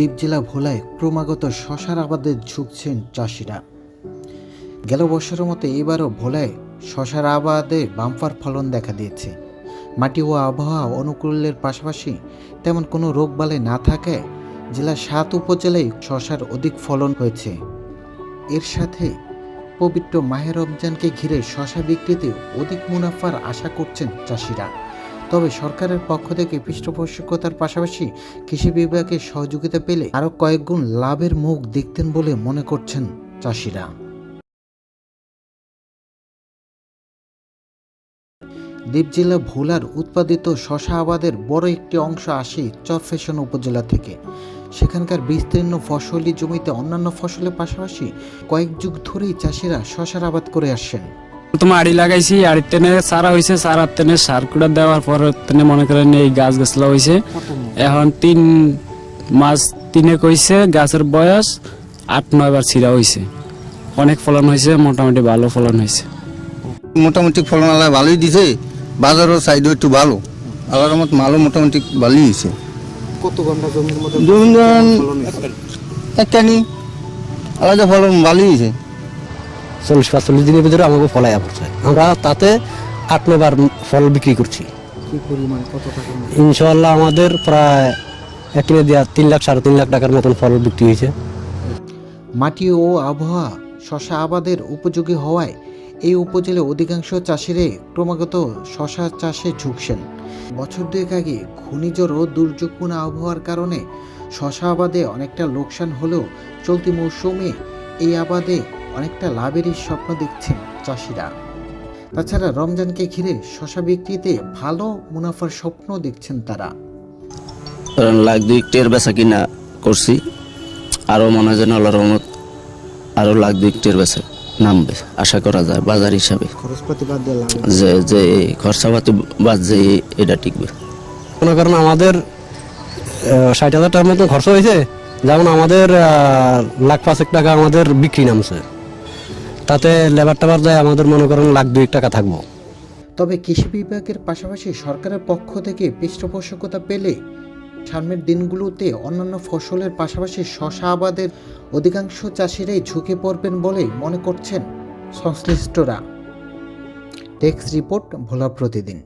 দ্বীপ জেলা ভোলায় ক্রমাগত শশার আবাদে ঝুঁকছেন চাষিরা। গেল বছরের মতো এবারও ভোলায় শশার আবাদে বাম্পার ফলন দেখা দিয়েছে। মাটি ও আবহাওয়া অনুকূলের পাশাপাশি তেমন কোনো রোগবালাই না থাকায় জেলার সাত উপজেলায় শশার অধিক ফলন হয়েছে। এর সাথে পবিত্র মাহের রমজানকে ঘিরে শশা বিক্রিতে অধিক মুনাফার আশা করছেন চাষিরা। তবে সরকারের পক্ষ থেকে পৃষ্ঠপোষকতার পাশাপাশি কৃষি বিভাগের সহযোগিতা পেলে আরও কয়েকগুণ লাভের মুখ দেখতেন বলে মনে করছেন চাষিরা। দ্বীপ জেলা ভোলার উৎপাদিত শশা আবাদের বড় একটি অংশ আসে চরফেশন উপজেলা থেকে। সেখানকার বিস্তীর্ণ ফসলি জমিতে অন্যান্য ফসলের পাশাপাশি কয়েক যুগ ধরেই চাষিরা শশার আবাদ করে আসছেন। তোমার আড়ি লাগাইছি আড়ির তেনে সারা হয়েছে সারার তেনে সার কুড়া দেওয়ার পর তেনে মনে করেন এই গাছ গাছলা হয়েছে এখন তিন মাস তিনে কইছে গাছের বয়স আট নয় বার ছিঁড়া হয়েছে অনেক ফলন হয়েছে মোটামুটি ভালো ফলন হয়েছে মোটামুটি ফলন আল্লাহ ভালোই দিছে বাজারও সাইডও একটু ভালো। আল্লাহর মত মালও মোটামুটি ভালোই হয়েছে কত ঘণ্টা জমির মধ্যে জমিন একটানি আলাদা ফলন ভালোই হয়েছে চল্লিশ পাঁচচল্লিশ দিনের ভিতরে আমাকে ফলাই পড়ছে। আমরা তাতে আট নবার ফল বিক্রি করছি। ইনশাল্লাহ আমাদের প্রায় এক কিনে দেওয়া তিন লাখ সাড়ে তিন লাখ টাকার মতন ফল বিক্রি হয়েছে। মাটি ও আবহাওয়া শশা আবাদের উপযোগী হওয়ায় এই উপজেলার অধিকাংশ চাষিরাই ক্রমাগত শশা চাষে ঝুঁকছেন। বছর দুয়েক আগে ঘূর্ণিঝড় ও দুর্যোগপূর্ণ আবহাওয়ার কারণে শশা আবাদে অনেকটা লোকসান হলেও চলতি মৌসুমে এই আবাদে অনেকটা লাভেরই স্বপ্ন দেখছেন চাষিরা। তাছাড়া রমজানকে ঘিরে শশা বিক্রিতে ভালো মুনাফার স্বপ্ন দেখছেন তারা। ধরেন লাখ দুই টের বেচা কিনা করছি আরও মনে হয় যেন আল্লাহর রহমত আরও লাখ দুই টের বেচা নামবে আশা করা যায় বাজার হিসাবে। যে যে খরচাপাতি বাদ যে এটা টিকবে। মনে করেন আমাদের ষাট হাজার টাকার মতন খরচ হয়েছে যেমন আমাদের আহ, লাখ পাঁচেক টাকা আমাদের বিক্রি নামছে। তাতে লেবার টাবার দেয় আমাদের মনে করেন লাখ দুই টাকা থাকব। তবে কৃষি বিভাগের পাশাপাশি সরকারের পক্ষ থেকে পৃষ্ঠপোষকতা পেলে সামনের দিনগুলোতে অন্যান্য ফসলের পাশাপাশি শশা আবাদের অধিকাংশ চাষিরাই ঝুঁকে পড়বেন বলে মনে করছেন সংশ্লিষ্টরা। টেক্স রিপোর্ট ভোলা প্রতিদিন।